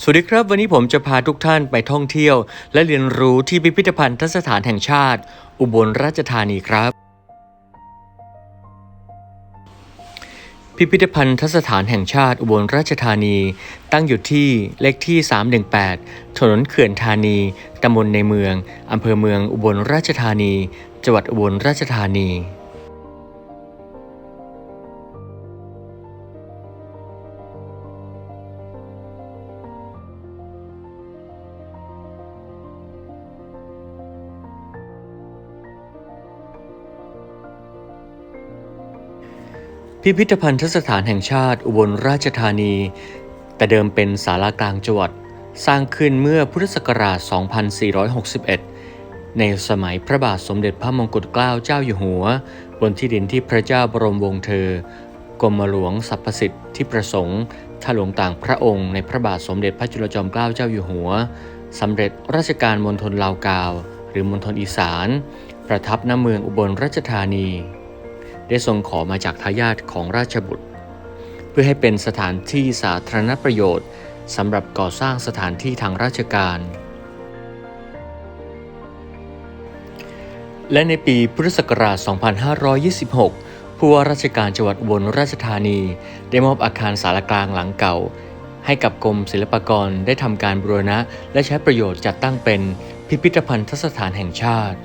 สวัสดีครับ วันนี้ผมจะพาทุกท่านไปท่องเที่ยว และเรียนรู้ที่พิพิธภัณฑสถานแห่งชาติ อุบลราชธานีครับ พิพิธภัณฑสถานแห่งชาติอุบลราชธานี ตั้งอยู่ที่เลขที่ 318 ถนนเขื่อนธานี ตำบลในเมือง อำเภอเมืองอุบลราชธานี จังหวัดอุบลราชธานี พิพิธภัณฑสถานแห่งชาติอุบลราชธานี แต่เดิมเป็นศาลากลางจังหวัด สร้างขึ้นเมื่อพุทธศักราช 2461 ในสมัยพระบาทสมเด็จพระมงกุฎเกล้าเจ้าอยู่หัว บนที่ดินที่พระเจ้าบรมวงศ์เธอ กรมหลวงสรรพสิทธิ์ที่ประสงค์ถ้าหลวงต่างพระองค์ในพระบาทสมเด็จพระจุลจอมเกล้าเจ้าอยู่หัวสำเร็จราชการมณฑลลาวกาว หรือมณฑลอีสาน ประทับณเมืองอุบลราชธานี ได้ทรงขอมาจากทายาทของราชบุตร เพื่อให้เป็นสถานที่สาธารณประโยชน์สำหรับก่อสร้างสถานที่ทางราชการ และในปีพุทธศักราช 2526 ผู้ว่าราชการจังหวัดอุบลราชธานี ได้มอบอาคารสารกลางหลังเก่า ให้กับกรมศิลปากรได้ทำการบูรณะ และใช้ประโยชน์จัดตั้งเป็นพิพิธภัณฑสถานแห่งชาติ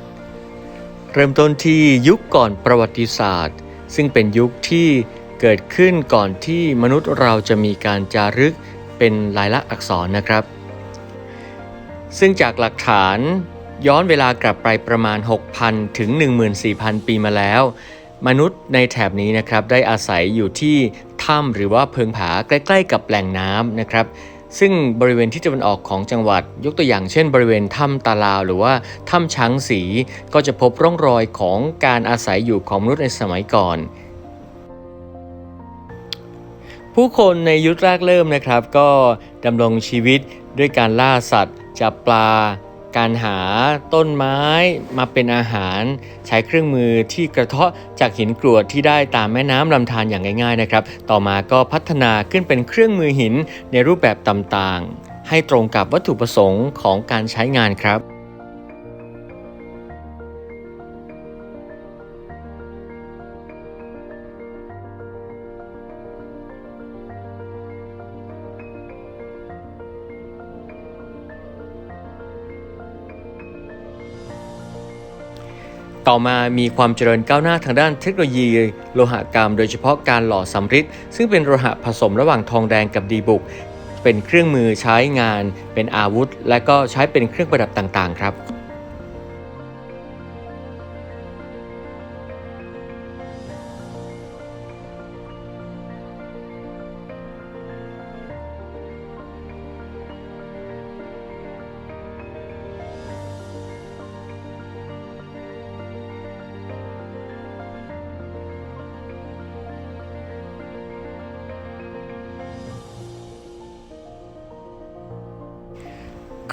เริ่มต้นที่ยุคก่อนประวัติศาสตร์ ซึ่งเป็นยุคที่เกิดขึ้นก่อนที่มนุษย์เราจะมีการจารึกเป็นลายลักษณ์อักษรนะครับ ซึ่งจากหลักฐานย้อนเวลากลับไปประมาณ 6,000 ถึง 14,000 ปีมาแล้ว มนุษย์ในแถบนี้นะครับได้อาศัยอยู่ที่ถ้ำหรือว่าเพิงผาใกล้ ๆ กับแหล่งน้ำนะครับ ซึ่งบริเวณที่ตะวันออกของจังหวัด ยกตัวอย่างเช่น บริเวณถ้ำตาลาว หรือว่าถ้ำช้างสี ก็จะพบร่องรอยของการอาศัยอยู่ของมนุษย์ในสมัยก่อน ผู้คนในยุคแรกเริ่มนะครับ ก็ดำรงชีวิตด้วยการล่าสัตว์ จับปลา การหาต้นไม้มาเป็นอาหาร ใช้เครื่องมือที่กระเทาะจากหินกรวดที่ได้ตามแม่น้ำลำธารอย่างง่ายๆนะครับ ต่อมาก็พัฒนาขึ้นเป็นเครื่องมือหินในรูปแบบต่างๆ ให้ตรงกับวัตถุประสงค์ของการใช้งานครับ ต่อมามีความเจริญก้าวหน้าทางด้านเทคโนโลยี โลหกรรม โดยเฉพาะการหล่อสำริดซึ่งเป็นโลหะผสมระหว่างทองแดงกับดีบุก เป็นเครื่องมือใช้งาน เป็นอาวุธ และก็ใช้เป็นเครื่องประดับต่างๆ ครับ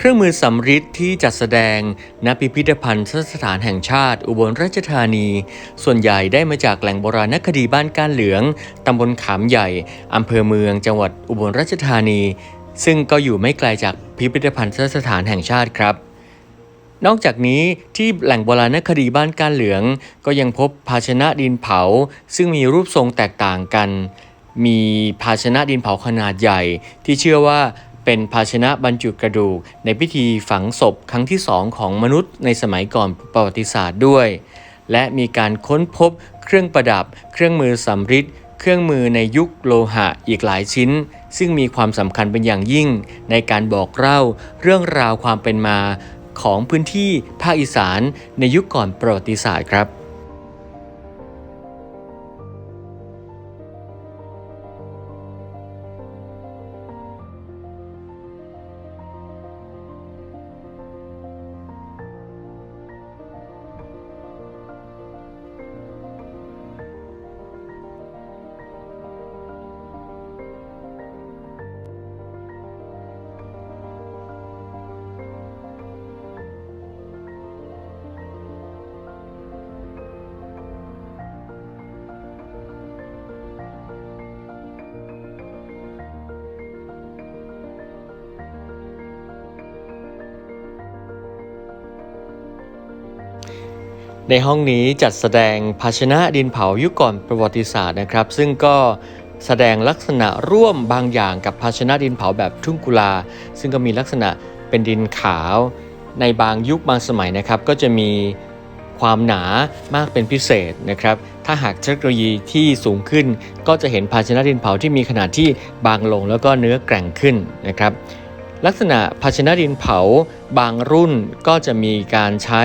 รื่องมือสำริดที่จัดแสดงณพิพิธภัณฑ์สถานแห่งชาติอุบลราชธานี ส่วนใหญ่ได้มาจากแหล่งโบราณคดีบ้านก้านเหลืองตำบลขามใหญ่อำเภอเมืองจังหวัดอุบลราชธานี ซึ่งก็อยู่ไม่ไกลจากพิพิธภัณฑ์สถานแห่งชาติครับนอกจากนี้ที่แหล่งโบราณคดีบ้านกานเหลือง ก็ยังพบภาชนะดินเผา ซึ่งมีรูปทรงแตกต่างกัน มีภาชนะดินเผาขนาดใหญ่ ที่เชื่อว่า เป็นภาชนะบรรจุกระดูก ในพิธีฝังศพครั้งที่สองของมนุษย์ในสมัยก่อนประวัติศาสตร์ด้วย และมีการค้นพบเครื่องประดับ เครื่องมือสำริดเครื่องมือในยุคโลหะอีกหลายชิ้น ซึ่งมีความสำคัญเป็นอย่างยิ่ง ในการบอกเล่าเรื่องราวความเป็นมาของพื้นที่ภาคอีสานในยุคก่อนประวัติศาสตร์ครับ ในห้องนี้จัดแสดงภาชนะดินเผายุคก่อนประวัติศาสตร์นะครับ ซึ่งก็แสดงลักษณะร่วมบางอย่างกับภาชนะดินเผาแบบทุ่งกุลา ซึ่งก็มีลักษณะเป็นดินขาว ในบางยุคบางสมัยนะครับ ก็จะมีความหนามากเป็นพิเศษนะครับ ถ้าหากเทคโนโลยีที่สูงขึ้น ก็จะเห็นภาชนะดินเผาที่มีขนาดที่บางลงแล้วก็เนื้อแกร่งขึ้นนะครับ ลักษณะภาชนะดินเผาบางรุ่นก็จะมีการใช้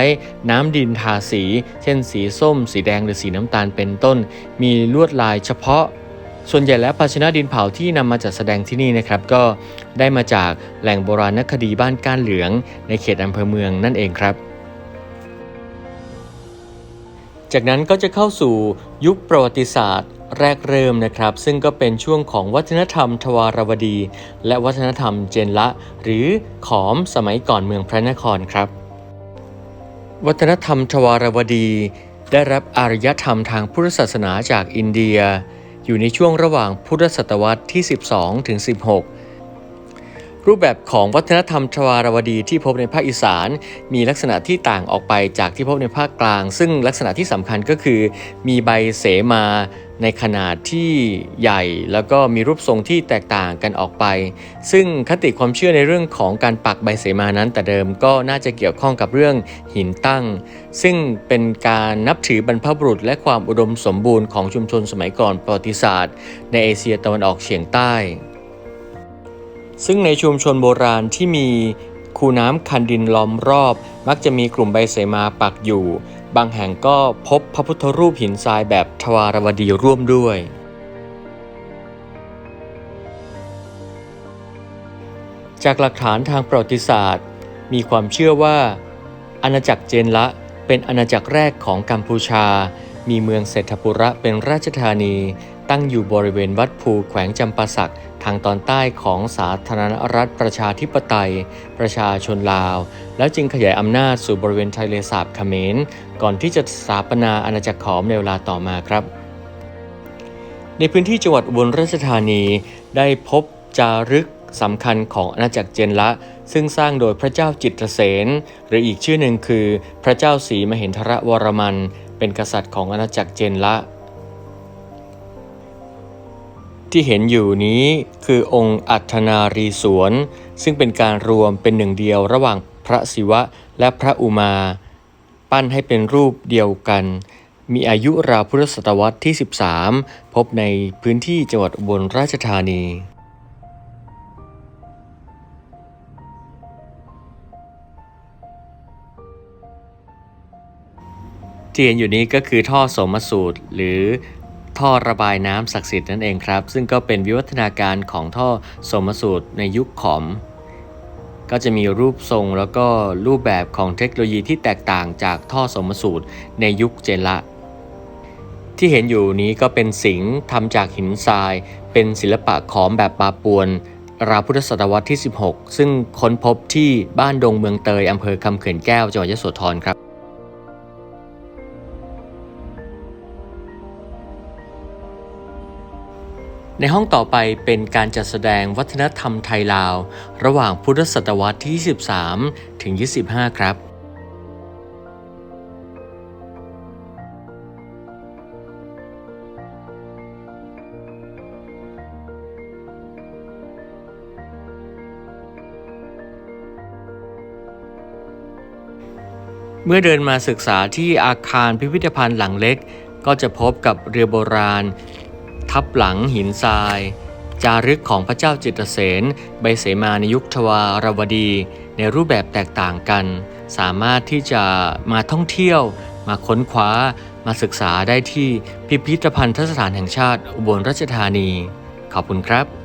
น้ำดินทาสี เช่นสีส้ม สีแดงหรือสีน้ำตาลเป็นต้น มีลวดลายเฉพาะ ส่วนใหญ่แล้วภาชนะดินเผาที่นำมาจัดแสดงที่นี่นะครับ ก็ได้มาจากแหล่งโบราณคดีบ้านก้านเหลือง ในเขตอำเภอเมืองนั่นเองครับ จากนั้นก็จะเข้าสู่ยุคประวัติศาสตร์ แรกเริ่มนะครับ ซึ่งก็เป็นช่วงของวัฒนธรรมทวารวดี และวัฒนธรรมเจนละ หรือขอมสมัยก่อนเมืองพระนครครับ วัฒนธรรมทวารวดี ได้รับอารยธรรมทางพุทธศาสนาจากอินเดีย อยู่ในช่วงระหว่างพุทธศตวรรษที่ 12 ถึง 16รูปแบบของวัฒนธรรมทวารวดีที่พบในภาคอีสาน มีลักษณะที่ต่างออกไปจากที่พบในภาคกลาง ซึ่งลักษณะที่สำคัญก็คือ มีใบเสมาในขนาดที่ใหญ่แล้วก็มีรูปทรงที่แตกต่างกันออกไป ซึ่งคติความเชื่อในเรื่องของการปักใบเสมานั้น แต่เดิมก็น่าจะเกี่ยวข้องกับเรื่องหินตั้ง ซึ่งเป็นการนับถือบรรพบุรุษ และความอุดมสมบูรณ์ของชุมชนสมัยก่อนประวัติศาสตร์ ในเอเชียตะวันออกเฉียงใต้ ซึ่งในชุมชนโบราณที่มีคูน้ำคันดินล้อมรอบ มักจะมีกลุ่มใบเสมาปักอยู่ บางแห่งก็พบพระพุทธรูปหินทรายแบบทวารวดีร่วมด้วย จากหลักฐานทางประวัติศาสตร์ มีความเชื่อว่า อาณาจักรเจนละเป็นอาณาจักรแรกของกัมพูชา มีเมืองเศรษฐปุระเป็นราชธานี ตั้งอยู่บริเวณวัดภูแขวงจำปาสักทางตอนใต้ของสาธารณรัฐประชาธิปไตย ประชาชนลาว แล้วจึงขยายอำนาจสู่บริเวณทะเลสาบเขมร ก่อนที่จะสถาปนาอาณาจักรขอมในเวลาต่อมาครับ ในพื้นที่จังหวัดอุบลราชธานีได้พบจารึกสำคัญของอาณาจักรเจนละ ซึ่งสร้างโดยพระเจ้าจิตรเสนหรืออีกชื่อหนึ่งคือ พระเจ้าศรีมเหินทรวรมัน เป็นกษัตริย์ของอาณาจักรเจนละ ที่เห็นอยู่นี้คือองค์อัธนารีสวน ซึ่งเป็นการรวมเป็นหนึ่งเดียวระหว่างพระศิวะและพระอุมา ปั้นให้เป็นรูปเดียวกัน มีอายุราวพุทธศตวรรษที่ 13 พบในพื้นที่จังหวัดอุบลราชธานีที่เห็นอยู่นี้ก็คือท่อสมสูตร หรือ ท่อระบายน้ำศักดิ์สิทธิ์นั่นเองครับ ซึ่งก็เป็นวิวัฒนาการของท่อสมสูตรในยุคขอม ก็จะมีรูปทรงแล้วก็รูปแบบของเทคโนโลยีที่แตกต่างจากท่อสมสูตรในยุคเจละ ที่เห็นอยู่นี้ก็เป็นสิงห์ทำจากหินทราย เป็นศิลปะขอมแบบปาปวนราวพุทธศตวรรษที่ 16 ซึ่งค้นพบที่บ้านดงเมืองเตยอำเภอคำเขื่อนแก้วจังหวัดยโสธรครับ ในห้องต่อไปเป็นการจัดแสดงวัฒนธรรมไทยลาว ระหว่างพุทธศตวรรษที่ 23 ถึง 25 ครับเมื่อเดินมาศึกษาที่อาคารพิพิธภัณฑ์หลังเล็ก ก็จะพบกับเรือโบราณ ทับหลังหินทราย จารึกของพระเจ้าจิตเสนใบเสมาในยุคทวารวดี ในรูปแบบแตกต่างกัน สามารถที่จะมาท่องเที่ยว มาค้นคว้า มาศึกษาได้ที่พิพิธภัณฑสถานแห่งชาติอุบลราชธานี ขอบคุณครับ